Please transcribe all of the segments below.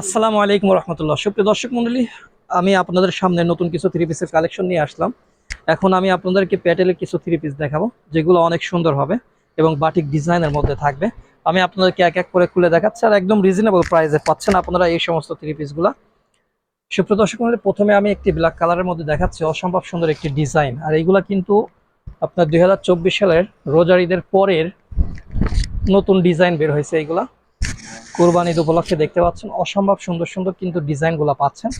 আসসালামু আলাইকুম রহমতুল্লাহ। সুপ্রিয় দর্শক মণ্ডলী আমি আপনাদের সামনে নতুন কিছু থ্রি পিসের কালেকশন নিয়ে আসলাম। এখন আমি আপনাদেরকে প্যাটেলের কিছু থ্রি পিস দেখাবো, যেগুলো অনেক সুন্দর হবে এবং বাটিক ডিজাইনের মধ্যে থাকবে। আমি আপনাদেরকে এক এক করে খুলে দেখাচ্ছি আর একদম রিজনেবল প্রাইসে পাচ্ছেন আপনারা এই সমস্ত থ্রি পিসগুলো সুপ্রিয় দর্শক মণ্ডলী প্রথমে আমি একটি ব্ল্যাক কালারের মধ্যে দেখাচ্ছি, অসম্ভব সুন্দর একটি ডিজাইন আর এইগুলা কিন্তু আপনার দুই হাজার চব্বিশ সালের রোজার ঈদের পরের নতুন ডিজাইন বের হয়েছে এইগুলা কোরবান ঈদ উপলক্ষে দেখতে পাচ্ছেন, অসম্ভব সুন্দর সুন্দর কিন্তু ডিজাইনগুলো পাচ্ছেন।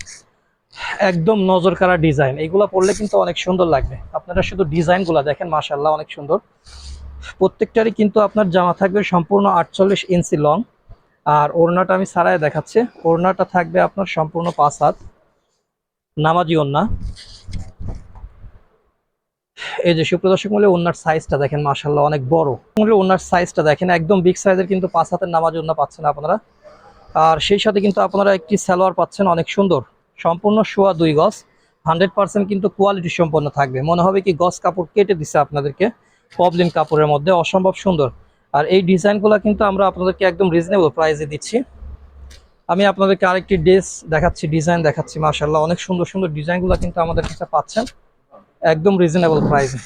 একদম নজর কাড়া ডিজাইন, এগুলো পড়লে কিন্তু অনেক সুন্দর লাগবে। আপনারা শুধু ডিজাইনগুলো দেখেন মাশাল্লাহ অনেক সুন্দর। প্রত্যেকটারই কিন্তু আপনার জামা থাকবে সম্পূর্ণ আটচল্লিশ ইঞ্চি লং। আর ওড়নাটা আমি সারায় দেখাচ্ছি, ওড়নাটা থাকবে আপনার সম্পূর্ণ পাঁচ হাত। নামাজি ওড়না। এই যে সুপ্রদর্শক মূল্যে ওনার সাইজটা দেখেন মাশাল্লাহ অনেক বড়। মূল্যে ওনার সাইজটা দেখেন, একদম বিগ সাইজের কিন্তু পাঁচ হাতের নামাজ ওন্না পাচ্ছেন আপনারা। আর সেই সাথে কিন্তু আপনারা একটি সালোয়ার পাচ্ছেন, অনেক সুন্দর। সম্পূর্ণ শোয়া দুই গজ হান্ড্রেড পার্সেন্ট কিন্তু কোয়ালিটি সম্পন্ন থাকবে। মনে হবে কি গজ কাপড় কেটে দিছে আপনাদেরকে পবলিন কাপড়ের মধ্যে, অসম্ভব সুন্দর। আর এই ডিজাইনগুলো কিন্তু আমরা আপনাদেরকে একদম রিজনেবল প্রাইসে দিচ্ছি। আমি আপনাদেরকে আরেকটি ড্রেস দেখাচ্ছি ডিজাইন দেখাচ্ছি মাশাল্লাহ অনেক সুন্দর সুন্দর ডিজাইনগুলো কিন্তু আমাদের কাছে পাচ্ছেন। একদম রিজনেবল প্রাইসে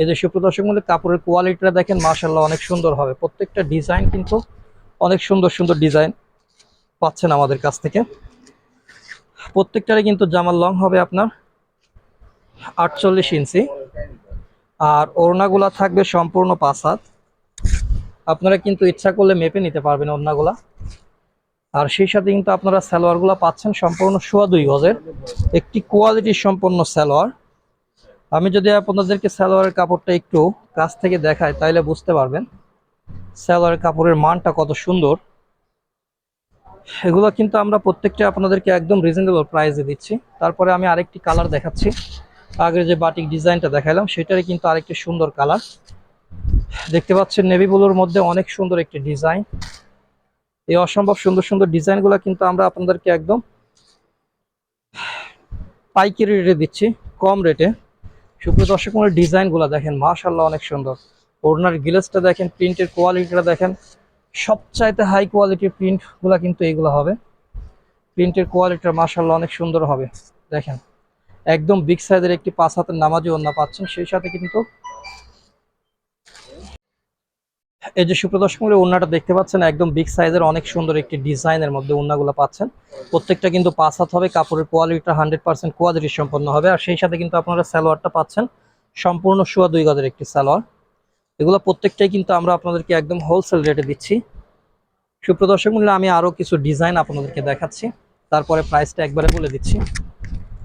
এই যে সুপ্রদর্শক মূল্যে কাপড়ের কোয়ালিটিটা দেখেন মার্শাল্লাহ অনেক সুন্দর হবে। প্রত্যেকটা ডিজাইন কিন্তু অনেক সুন্দর সুন্দর ডিজাইন পাচ্ছেন আমাদের কাছ থেকে। প্রত্যেকটারই কিন্তু জামার লং হবে আপনার আটচল্লিশ ইঞ্চি। আর ওড়নাগুলা থাকবে সম্পূর্ণ পাঁচ হাত। আপনারা কিন্তু ইচ্ছা করলে মেপে নিতে পারবেন ওড়নাগুলা। আর সেই সাথে কিন্তু আপনারা সালোয়ারগুলো পাচ্ছেন সম্পূর্ণ সোয়া দুই গজের। একটি কোয়ালিটি সম্পন্ন সালোয়ার। আমি যদি আপনাদেরকে সালোয়ারের কাপড়টা একটু কাছ থেকে দেখাই, তাহলে বুঝতে পারবেন সালোয়ারের কাপড়ের মানটা কত সুন্দর। এগুলো কিন্তু আমরা প্রত্যেকটা আপনাদেরকে একদম রিজনেবল প্রাইসে দিচ্ছি। তারপরে আমি আরেকটি কালার দেখাচ্ছি। আগের যে বাটিক ডিজাইনটা দেখালাম, সেটারই কিন্তু আরেকটি সুন্দর কালার দেখতে পাচ্ছেন নেভি ব্লুর মধ্যে অনেক সুন্দর একটি ডিজাইন এই অসম্ভব সুন্দর সুন্দর ডিজাইনগুলো কিন্তু আমরা আপনাদেরকে একদম পাইকারি রেটে দিচ্ছি, কম রেটে সুপ্রিয় দর্শক মূলের ডিজাইনগুলো দেখেন মাশাল্লাহ অনেক সুন্দর। ওড়নার গিলেসটা দেখেন, প্রিন্টের কোয়ালিটিটা দেখেন। সবচাইতে হাই কোয়ালিটির প্রিন্টগুলো কিন্তু এইগুলো হবে। প্রিন্টের কোয়ালিটিটা মাশাল্লাহ অনেক সুন্দর হবে। দেখেন, একদম বিগ সাইজের একটি পাঁচ হাতের নামাজি ওড়না পাচ্ছেন। সেই সাথে কিন্তু এই যে সুপ্রদর্শক মূল্যে ওড়নাটা দেখতে পাচ্ছেন, একদম বিগ সাইজের অনেক সুন্দর একটি ডিজাইনের মধ্যে ওড়নাগুলো পাচ্ছেন। প্রত্যেকটা কিন্তু পাঁচ হাত হবে, কাপড়ের কোয়ালিটিটা হান্ড্রেড পার্সেন্ট কোয়ালিটি সম্পন্ন হবে। আর সেই সাথে কিন্তু আপনারা সালোয়ারটা পাচ্ছেন, সম্পূর্ণ সোয়া দুই গজের একটি স্যালোয়ার এগুলো প্রত্যেকটাই কিন্তু আমরা আপনাদেরকে একদম হোলসেল রেটে দিচ্ছি। সুপ্রদর্শক মূল্যে আমি আরও কিছু ডিজাইন আপনাদেরকে দেখাচ্ছি। তারপরে প্রাইসটা একবারে বলে দিচ্ছি।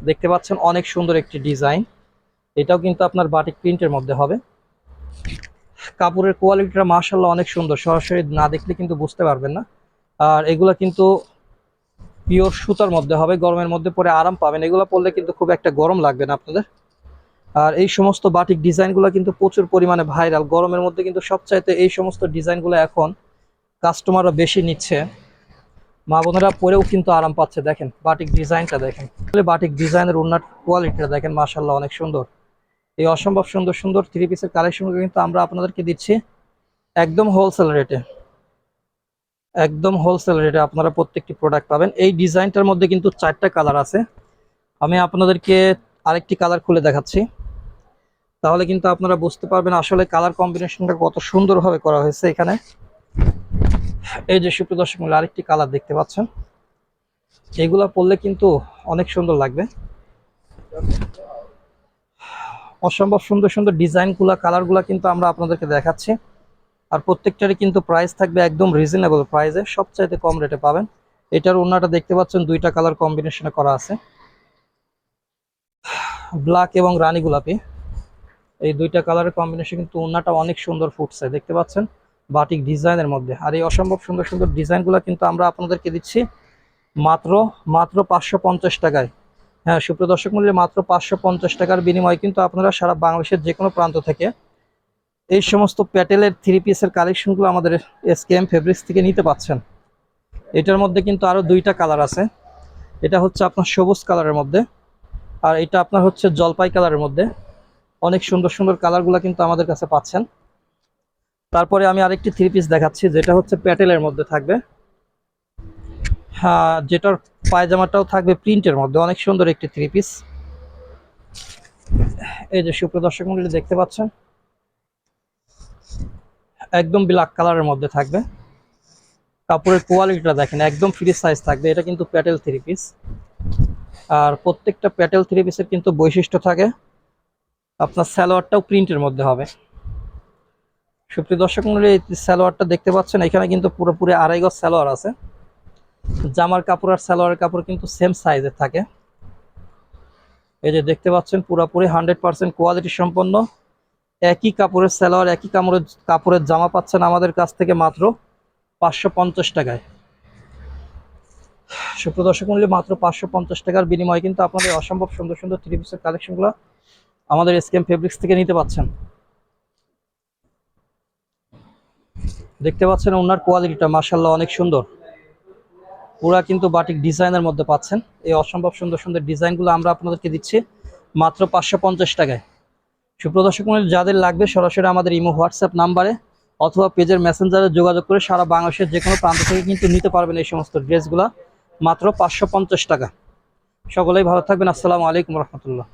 দেখতে পাচ্ছেন, অনেক সুন্দর একটি ডিজাইন এটাও কিন্তু আপনার বাটিক প্রিন্টের মধ্যে হবে। কাপড়ের কোয়ালিটিটা মার্শাল্লাহ অনেক সুন্দর। সরাসরি না দেখলে কিন্তু বুঝতে পারবেন না। আর এগুলো কিন্তু পিওর সুতার মধ্যে হবে, গরমের মধ্যে পরে আরাম পাবেন। এগুলো পরলে কিন্তু খুব একটা গরম লাগবে না আপনাদের। আর এই সমস্ত বাটিক ডিজাইনগুলো কিন্তু প্রচুর পরিমাণে ভাইরাল গরমের মধ্যে কিন্তু সবচাইতে এই সমস্ত ডিজাইনগুলো এখন কাস্টমাররা বেশি নিচ্ছে। মা বোনেরা পরেও কিন্তু আরাম পাচ্ছে। দেখেন বাটিক ডিজাইনটা দেখেন। বাটিক ডিজাইনের উন্নত কোয়ালিটিটা দেখেন মার্শাল্লাহ অনেক সুন্দর। এই অসম্ভব সুন্দর সুন্দর থ্রি পিসের কালেকশনগুলো কিন্তু আমরা আপনাদেরকে দিচ্ছি একদম হোলসেল রেটে একদম হোলসেল রেটে আপনারা প্রত্যেকটি প্রোডাক্ট পাবেন। এই ডিজাইনটার মধ্যে কিন্তু চারটা কালার আছে। আমি আপনাদেরকে আরেকটি কালার খুলে দেখাচ্ছি। তাহলে কিন্তু আপনারা বুঝতে পারবেন আসলে কালার কম্বিনেশনটা কত সুন্দরভাবে করা হয়েছে এখানে। এই যে সুপ্রদর্শক মূল্য আরেকটি কালার দেখতে পাচ্ছেন। এগুলা পরলে কিন্তু অনেক সুন্দর লাগবে। অসম্ভব সুন্দর সুন্দর ডিজাইনগুলো, কালারগুলো কিন্তু আমরা আপনাদেরকে দেখাচ্ছি। আর প্রত্যেকটারই কিন্তু প্রাইস থাকবে একদম রিজনেবল প্রাইসে সবচাইতে কম রেটে পাবেন। এটার ওনাটা দেখতে পাচ্ছেন, দুইটা কালার কম্বিনেশনে করা আছে। ব্ল্যাক এবং রানী গোলাপি। এই দুইটা কালারের কম্বিনেশন কিন্তু ওনাটা অনেক সুন্দর ফুটছে, দেখতে পাচ্ছেন? বাটিক ডিজাইনের মধ্যে। আর এই অসম্ভব সুন্দর সুন্দর ডিজাইনগুলো কিন্তু আমরা আপনাদেরকে দিচ্ছি মাত্র মাত্র পাঁচশো পঞ্চাশ টাকায়। হ্যাঁ সুপ্রিয় দর্শক মূল্যে মাত্র পাঁচশো পঞ্চাশ টাকার বিনিময়ে কিন্তু আপনারা সারা বাংলাদেশের যে কোনো প্রান্ত থেকে এই সমস্ত প্যাটেলের থ্রি পিসের কালেকশনগুলো আমাদের এসকেএম ফেব্রিক্স থেকে নিতে পাচ্ছেন। এটার মধ্যে কিন্তু আরও দুইটা কালার আছে। এটা হচ্ছে আপনার সবুজ কালারের মধ্যে আর এটা আপনার হচ্ছে জলপাই কালারের মধ্যে। অনেক সুন্দর সুন্দর কালারগুলো কিন্তু আমাদের কাছে পাচ্ছেন। তারপরে আমি আরেকটি থ্রি পিস দেখাচ্ছি, যেটা হচ্ছে প্যাটেলের মধ্যে থাকবে। যেটার পায়জামাটাও থাকবে প্রিন্টের মধ্যে। অনেক সুন্দর একটি থ্রি পিস এই যে সুপ্রিয় দর্শক মন্ডলী, দেখতে পাচ্ছেন? একদম ব্ল্যাক কালারের মধ্যে থাকবে। কাপড়ের কোয়ালিটিটা দেখেন, একদম ফ্রি সাইজ থাকবে। এটা কিন্তু প্যাটেল থ্রি পিস আর প্রত্যেকটা প্যাটেল থ্রি পিসের কিন্তু বৈশিষ্ট্য থাকে। আপনার স্যালোয়ারটাও প্রিন্টের মধ্যে হবে। সুপ্রিয় দর্শক মন্ডলী স্যালোয়ারটা দেখতে পাচ্ছেন? এখানে কিন্তু পুরোপুরি আড়াই গজ স্যালোয়ার আছে। জামার কাপড় আর সালোয়ারের কাপড় কিন্তু সেম সাইজের থাকে। এই যে দেখতে পাচ্ছেন, পুরোপুরি হান্ড্রেড পার্সেন্ট কোয়ালিটি সম্পন্ন। একই কাপড়ের সালোয়ার, একই কাপড়ের কাপড়ের জামা পাচ্ছেন আমাদের কাছ থেকে মাত্র পাঁচশো পঞ্চাশ টাকায়। সুপ্রদর্শক মূল্যে মাত্র পাঁচশো পঞ্চাশ টাকার বিনিময়ে কিন্তু আপনাদের অসম্ভব সুন্দর সুন্দর থ্রি পিসের কালেকশনগুলো আমাদের এসকেম ফেব্রিক্স থেকে নিতে পাচ্ছেন। দেখতে পাচ্ছেন ওনার কোয়ালিটিটা মার্শাল্লাহ অনেক সুন্দর। পুরা কিন্তু বাটিক ডিজাইনের মধ্যে পাচ্ছেন। এই অসম্ভব সুন্দর সুন্দর ডিজাইনগুলো আমরা আপনাদেরকে দিচ্ছি মাত্র পাঁচশো পঞ্চাশ টাকায়। সুপ্রদর্শক মন্ডলী, যাদের লাগবে সরাসরি আমাদের ইমো, হোয়াটসঅ্যাপ নাম্বারে অথবা পেজের মেসেঞ্জারে যোগাযোগ করে সারা বাংলাদেশের যে কোনো প্রান্ত থেকে কিন্তু নিতে পারবেন এই সমস্ত ড্রেসগুলো। মাত্র পাঁচশো পঞ্চাশ টাকা। সকলেই ভালো থাকবেন। আসসালামু আলাইকুম রহমতুল্লাহ।